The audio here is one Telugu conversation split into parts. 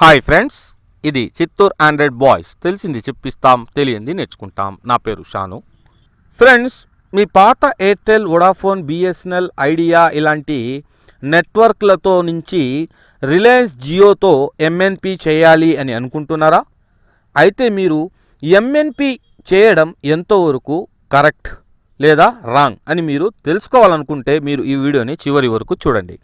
హాయ్ ఫ్రెండ్స్ ఇది చిత్తూరు ఆండ్రాయిడ్ బాయ్స్ తెలిసింది చెప్పిస్తాం తెలియంది నేర్చుకుంటాం. నా పేరు షాను. ఫ్రెండ్స్ మీ పాత ఎయిర్టెల్ వొడాఫోన్ బిఎస్ఎన్ఎల్ ఐడియా ఇలాంటి నెట్వర్క్లతో నుంచి రిలయన్స్ జియోతో ఎంఎన్పి చేయాలి అని అనుకుంటున్నారా? అయితే మీరు ఎంఎన్పి చేయడం ఎంతవరకు కరెక్ట్ లేదా రాంగ్ అని మీరు తెలుసుకోవాలనుకుంటే మీరు ఈ వీడియోని చివరి వరకు చూడండి.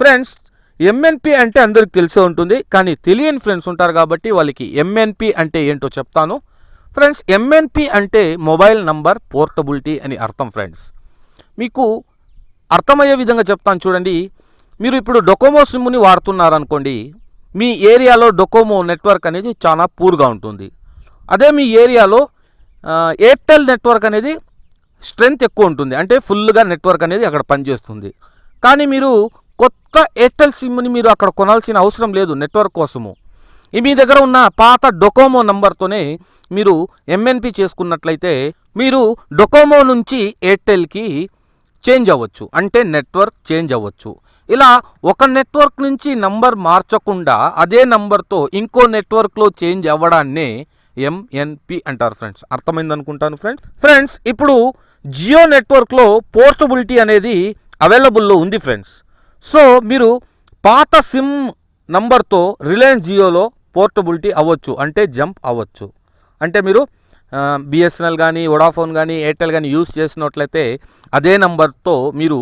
ఫ్రెండ్స్ ఎంఎన్పి అంటే అందరికి తెలిసే ఉంటుంది కానీ తెలియని ఫ్రెండ్స్ ఉంటారు కాబట్టి వాళ్ళకి ఎంఎన్పి అంటే ఏంటో చెప్తాను. ఫ్రెండ్స్ ఎంఎన్పి అంటే మొబైల్ నంబర్ పోర్టబిలిటీ అని అర్థం ఫ్రెండ్స్ మీకు అర్థమయ్యే విధంగా చెప్తాను చూడండి. మీరు ఇప్పుడు డొకోమో సిమ్ని వాడుతున్నారనుకోండి మీ ఏరియాలో డొకోమో నెట్వర్క్ అనేది చాలా పూర్గా ఉంటుంది. అదే మీ ఏరియాలో ఎయిర్టెల్ నెట్వర్క్ అనేది స్ట్రెంగ్త్ ఎక్కువ ఉంటుంది. అంటే ఫుల్గా నెట్వర్క్ అనేది అక్కడ పనిచేస్తుంది. కానీ మీరు కొత్త ఎయిర్టెల్ సిమ్ని మీరు అక్కడ కొనాల్సిన అవసరం లేదు నెట్వర్క్ కోసము. ఈ మీ దగ్గర ఉన్న పాత డొకోమో నంబర్తోనే మీరు ఎంఎన్పి చేసుకున్నట్లయితే మీరు డొకోమో నుంచి ఎయిర్టెల్కి చేంజ్ అవ్వచ్చు. అంటే నెట్వర్క్ చేంజ్ అవ్వచ్చు. ఇలా ఒక నెట్వర్క్ నుంచి నంబర్ మార్చకుండా అదే నంబర్తో ఇంకో నెట్వర్క్లో చేంజ్ అవ్వడాన్నే ఎంఎన్పి అంటారు ఫ్రెండ్స్. అర్థమైంది అనుకుంటాను ఫ్రెండ్స్? ఫ్రెండ్స్ ఇప్పుడు జియో నెట్వర్క్లో పోర్టబిలిటీ అనేది అవైలబుల్లో ఉంది ఫ్రెండ్స్. సో మీరు పాత సిమ్ నంబర్తో రిలయన్స్ జియోలో పోర్టబిలిటీ అవ్వచ్చు అంటే జంప్ అవ్వచ్చు. అంటే మీరు బిఎస్ఎన్ఎల్ కానీ వొడాఫోన్ కానీ ఎయిర్టెల్ కానీ యూస్ చేసినట్లయితే అదే నంబర్తో మీరు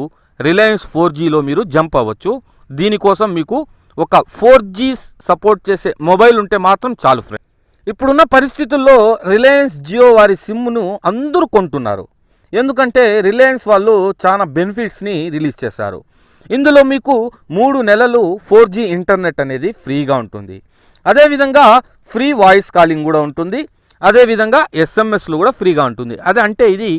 రిలయన్స్ ఫోర్ జీలో మీరు జంప్ అవ్వచ్చు. దీనికోసం మీకు ఒక ఫోర్ జీ సపోర్ట్ చేసే మొబైల్ ఉంటే మాత్రం చాలు ఫ్రెండ్. ఇప్పుడున్న పరిస్థితుల్లో రిలయన్స్ జియో వారి సిమ్ను అందరూ కొంటున్నారు. ఎందుకంటే రిలయన్స్ వాళ్ళు చాలా బెనిఫిట్స్ని రిలీజ్ చేశారు. ఇందులో మీకు మూడు నెలలు ఫోర్ జీ ఇంటర్నెట్ అనేది ఫ్రీగా ఉంటుంది. అదేవిధంగా ఫ్రీ వాయిస్ కాలింగ్ కూడా ఉంటుంది. అదేవిధంగా ఎస్ఎంఎస్లు కూడా ఫ్రీగా ఉంటుంది. అదే అంటే ఇది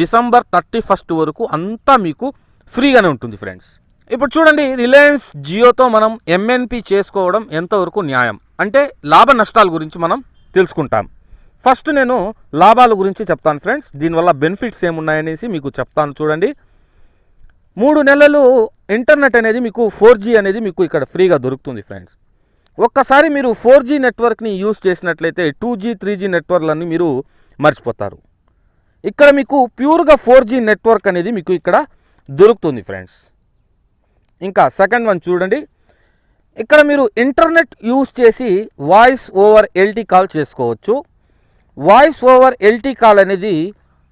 డిసెంబర్ థర్టీ ఫస్ట్ వరకు అంతా మీకు ఫ్రీగానే ఉంటుంది ఫ్రెండ్స్. ఇప్పుడు చూడండి రిలయన్స్ జియోతో మనం ఎంఎన్పి చేసుకోవడం ఎంతవరకు న్యాయం? అంటే లాభ నష్టాల గురించి మనం తెలుసుకుంటాం. ఫస్ట్ నేను లాభాల గురించి చెప్తాను ఫ్రెండ్స్. దీనివల్ల బెనిఫిట్స్ ఏమున్నాయనేసి మీకు చెప్తాను చూడండి. మూడు నెలలు ఇంటర్నెట్ అనేది మీకు ఫోర్ జీ అనేది మీకు ఇక్కడ ఫ్రీగా దొరుకుతుంది ఫ్రెండ్స్. ఒక్కసారి మీరు ఫోర్ జీ నెట్వర్క్ని యూజ్ చేసినట్లయితే టూ జీ త్రీ జీ నెట్వర్క్లన్నీ మీరు మర్చిపోతారు. ఇక్కడ మీకు ప్యూర్గా ఫోర్ జీ నెట్వర్క్ అనేది మీకు ఇక్కడ దొరుకుతుంది ఫ్రెండ్స్. ఇంకా సెకండ్ వన్ చూడండి. ఇక్కడ మీరు ఇంటర్నెట్ యూస్ చేసి వాయిస్ ఓవర్ ఎల్టీ కాల్ చేసుకోవచ్చు. వాయిస్ ఓవర్ ఎల్టీ కాల్ అనేది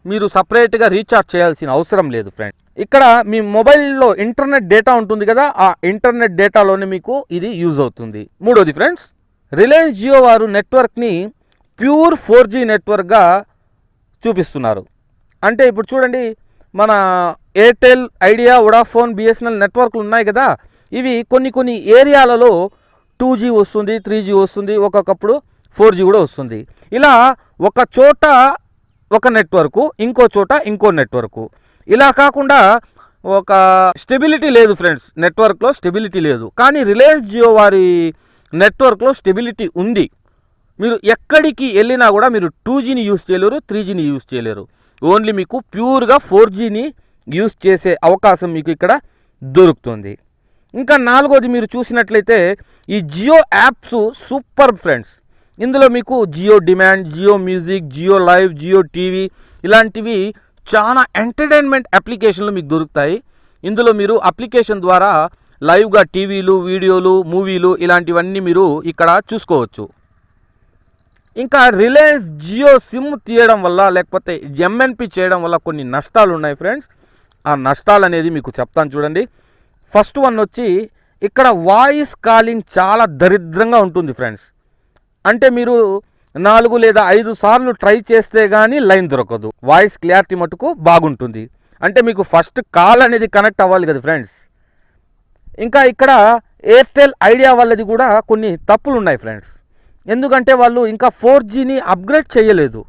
మీరు సపరేట్గా రీఛార్జ్ చేయాల్సిన అవసరం లేదు ఫ్రెండ్స్. ఇక్కడ మీ మొబైల్లో ఇంటర్నెట్ డేటా ఉంటుంది కదా ఆ ఇంటర్నెట్ డేటాలోనే మీకు ఇది యూజ్ అవుతుంది. మూడోది ఫ్రెండ్స్ రిలయన్స్ జియో వారు నెట్వర్క్ని ప్యూర్ ఫోర్ జీ నెట్వర్క్గా చూపిస్తున్నారు. అంటే ఇప్పుడు చూడండి మన ఎయిర్టెల్ ఐడియా వొడాఫోన్ బిఎస్ఎన్ఎల్ నెట్వర్క్లు ఉన్నాయి కదా ఇవి కొన్ని కొన్ని ఏరియాలలో టూ జీ వస్తుంది త్రీ జీ వస్తుంది ఒక్కొక్కప్పుడు ఫోర్ జీ కూడా వస్తుంది. ఇలా ఒక చోట ఒక నెట్వర్కు ఇంకో చోట ఇంకో నెట్వర్కు. ఇలా కాకుండా ఒక స్టెబిలిటీ లేదు ఫ్రెండ్స్ నెట్వర్క్లో స్టెబిలిటీ లేదు. కానీ రిలయన్స్ జియో వారి నెట్వర్క్లో స్టెబిలిటీ ఉంది. మీరు ఎక్కడికి వెళ్ళినా కూడా మీరు టూ జీని యూస్ చేయలేరు త్రీ జీని యూస్ చేయలేరు. ఓన్లీ మీకు ప్యూర్గా ఫోర్ జీని యూస్ చేసే అవకాశం మీకు ఇక్కడ దొరుకుతుంది. ఇంకా నాలుగోది మీరు చూసినట్లయితే ఈ జియో యాప్స్ సూపర్ ఫ్రెండ్స్. ఇందులో మీకు Jio demand Jio music Jio live Jio TV ఇలాంటివి చాలా ఎంటర్టైన్మెంట్ అప్లికేషన్లు మీకు దొరుకుతాయి. ఇందులో మీరు అప్లికేషన్ ద్వారా లైవ్గా టీవీలు వీడియోలు మూవీలు ఇలాంటివన్నీ మీరు ఇక్కడ చూసుకోవచ్చు. ఇంకా రిలయన్స్ జియో సిమ్ తీయడం వల్ల లేకపోతే ఎంఎన్పి చేయడం వల్ల కొన్ని నష్టాలు ఉన్నాయి ఫ్రెండ్స్. ఆ నష్టాలు అనేది మీకు చెప్తాను చూడండి. ఫస్ట్ వన్ వచ్చి ఇక్కడ వాయిస్ కాలింగ్ చాలా దరిద్రంగా ఉంటుంది ఫ్రెండ్స్. అంటే మీరు నాలుగు లేదా ఐదు సార్లు ట్రై చేస్తే కానీ లైన్ దొరకదు. వాయిస్ క్లారిటీ మటుకు బాగుంటుంది. అంటే మీకు ఫస్ట్ కాల్ అనేది కనెక్ట్ అవ్వాలి కదా ఫ్రెండ్స్. ఇంకా ఇక్కడ ఎయిర్టెల్ ఐడియా వాళ్ళది కూడా కొన్ని తప్పులు ఉన్నాయి ఫ్రెండ్స్. ఎందుకంటే వాళ్ళు ఇంకా ఫోర్ జీని అప్గ్రేడ్ చేయలేదు.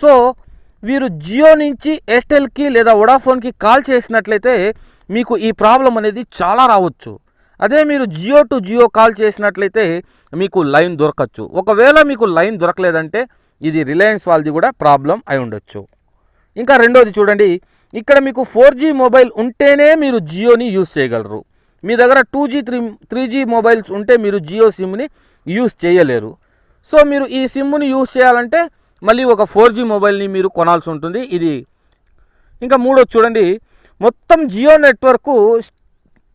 సో వీరు జియో నుంచి ఎయిర్టెల్కి లేదా వొడాఫోన్కి కాల్ చేసినట్లయితే మీకు ఈ ప్రాబ్లం అనేది చాలా రావచ్చు. అదే మీరు జియో టు జియో కాల్ చేసినట్లయితే మీకు లైన్ దొరకచ్చు. ఒకవేళ మీకు లైన్ దొరకలేదంటే ఇది రిలయన్స్ వాళ్ళది కూడా ప్రాబ్లం అయి ఉండొచ్చు. ఇంకా రెండోది చూడండి ఇక్కడ మీకు ఫోర్ జీ మొబైల్ ఉంటేనే మీరు జియోని యూస్ చేయగలరు. మీ దగ్గర two G three three G mobiles ఉంటే మీరు జియో సిమ్ని యూస్ చేయలేరు. సో మీరు ఈ సిమ్ని యూస్ చేయాలంటే మళ్ళీ ఒక ఫోర్ జీ మొబైల్ని మీరు కొనాల్సి ఉంటుంది. ఇది ఇంకా మూడోది చూడండి మొత్తం జియో నెట్వర్క్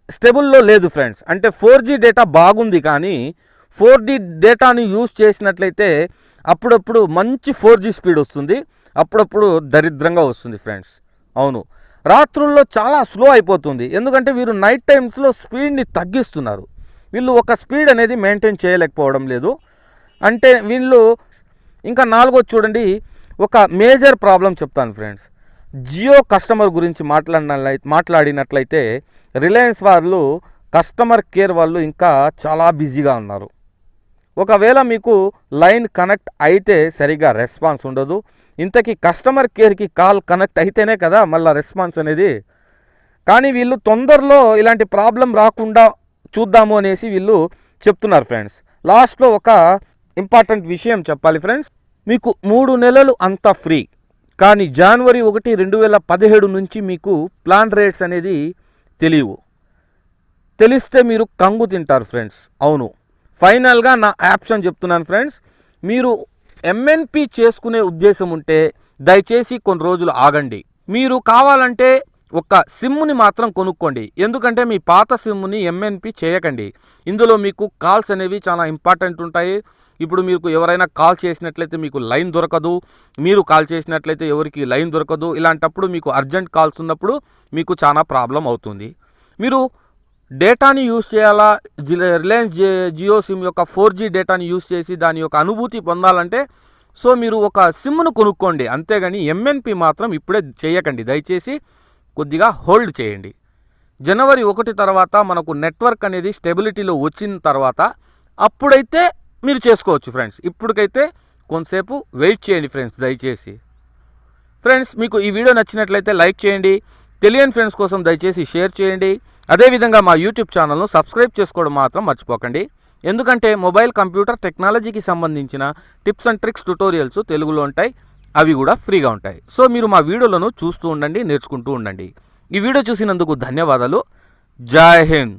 స్టెబుల్లో లేదు ఫ్రెండ్స్. అంటే ఫోర్ జీ డేటా బాగుంది కానీ ఫోర్ జీ డేటాని యూజ్ చేసినట్లయితే అప్పుడప్పుడు మంచి ఫోర్ జీ స్పీడ్ వస్తుంది. అప్పుడప్పుడు దరిద్రంగా వస్తుంది ఫ్రెండ్స్. అవును. రాత్రుల్లో చాలా స్లో అయిపోతుంది. ఎందుకంటే వీరు నైట్ టైమ్స్లో స్పీడ్ని తగ్గిస్తున్నారు. వీళ్ళు ఒక స్పీడ్ అనేది మెయింటైన్ చేయలేకపోవడం లేదు. అంటే వీళ్ళు ఇంకా నాలుగో చూడండి. ఒక మేజర్ ప్రాబ్లం చెప్తాను ఫ్రెండ్స్. జియో కస్టమర్ గురించి మాట్లాడిన మాట్లాడినట్లయితే రిలయన్స్ వాళ్ళు కస్టమర్ కేర్ వాళ్ళు ఇంకా చాలా బిజీగా ఉన్నారు. ఒకవేళ మీకు లైన్ కనెక్ట్ అయితే సరిగా రెస్పాన్స్ ఉండదు. ఇంతకీ కస్టమర్ కేర్కి కాల్ కనెక్ట్ అయితేనే కదా మళ్ళీ రెస్పాన్స్ అనేది. కానీ వీళ్ళు తొందరలో ఇలాంటి ప్రాబ్లం రాకుండా చూద్దాము అనేసి వీళ్ళు చెప్తున్నారు ఫ్రెండ్స్. లాస్ట్లో ఒక ఇంపార్టెంట్ విషయం చెప్పాలి ఫ్రెండ్స్. మీకు మూడు నెలలు అంతా ఫ్రీ. కానీ జనవరి ఒకటి రెండు వేల పదిహేడు నుంచి మీకు ప్లాన్ రేట్స్ అనేది తెలియవు. తెలిస్తే మీరు కంగు తింటారు ఫ్రెండ్స్. అవును. ఫైనల్గా నా యాప్షన్ చెప్తున్నాను ఫ్రెండ్స్. మీరు ఎంఎన్పి చేసుకునే ఉద్దేశం ఉంటే దయచేసి కొన్ని రోజులు ఆగండి. మీరు కావాలంటే ఒక సిమ్ని మాత్రం కొనుక్కోండి. ఎందుకంటే మీ పాత సిమ్ని ఎంఎన్పి చేయకండి. ఇందులో మీకు కాల్స్ అనేవి చాలా ఇంపార్టెంట్ ఉంటాయి. ఇప్పుడు మీకు ఎవరైనా కాల్ చేసినట్లయితే మీకు లైన్ దొరకదు. మీరు కాల్ చేసినట్లయితే ఎవరికి లైన్ దొరకదు. ఇలాంటప్పుడు మీకు అర్జెంట్ కాల్స్ ఉన్నప్పుడు మీకు చాలా ప్రాబ్లం అవుతుంది. మీరు డేటాని యూస్ చేయాలా? రిలయన్స్ జి జియో సిమ్ యొక్క ఫోర్ జీ డేటాని యూస్ చేసి దాని యొక్క అనుభూతి పొందాలంటే సో మీరు ఒక సిమ్ను కొనుక్కోండి. అంతేగాని ఎంఎన్పి మాత్రం ఇప్పుడే చేయకండి. దయచేసి కొద్దిగా హోల్డ్ చేయండి. జనవరి ఒకటి తర్వాత మనకు నెట్వర్క్ అనేది స్టెబిలిటీలో వచ్చిన తర్వాత అప్పుడైతే మీరు చేసుకోవచ్చు ఫ్రెండ్స్. ఇప్పటికైతే కొంతసేపు వెయిట్ చేయండి ఫ్రెండ్స్ దయచేసి. ఫ్రెండ్స్ మీకు ఈ వీడియో నచ్చినట్లయితే లైక్ చేయండి. తెలియని ఫ్రెండ్స్ కోసం దయచేసి షేర్ చేయండి. అదేవిధంగా మా యూట్యూబ్ ఛానల్ను సబ్స్క్రైబ్ చేసుకోవడం మాత్రం మర్చిపోకండి. ఎందుకంటే మొబైల్ కంప్యూటర్ టెక్నాలజీకి సంబంధించిన టిప్స్ అండ్ ట్రిక్స్ ట్యుటోరియల్స్ తెలుగులో ఉంటాయి. అవి కూడా ఫ్రీగా ఉంటాయి. సో మీరు మా వీడియోలను చూస్తూ ఉండండి నేర్చుకుంటూ ఉండండి. ఈ వీడియో చూసినందుకు ధన్యవాదాలు. జై హింద్.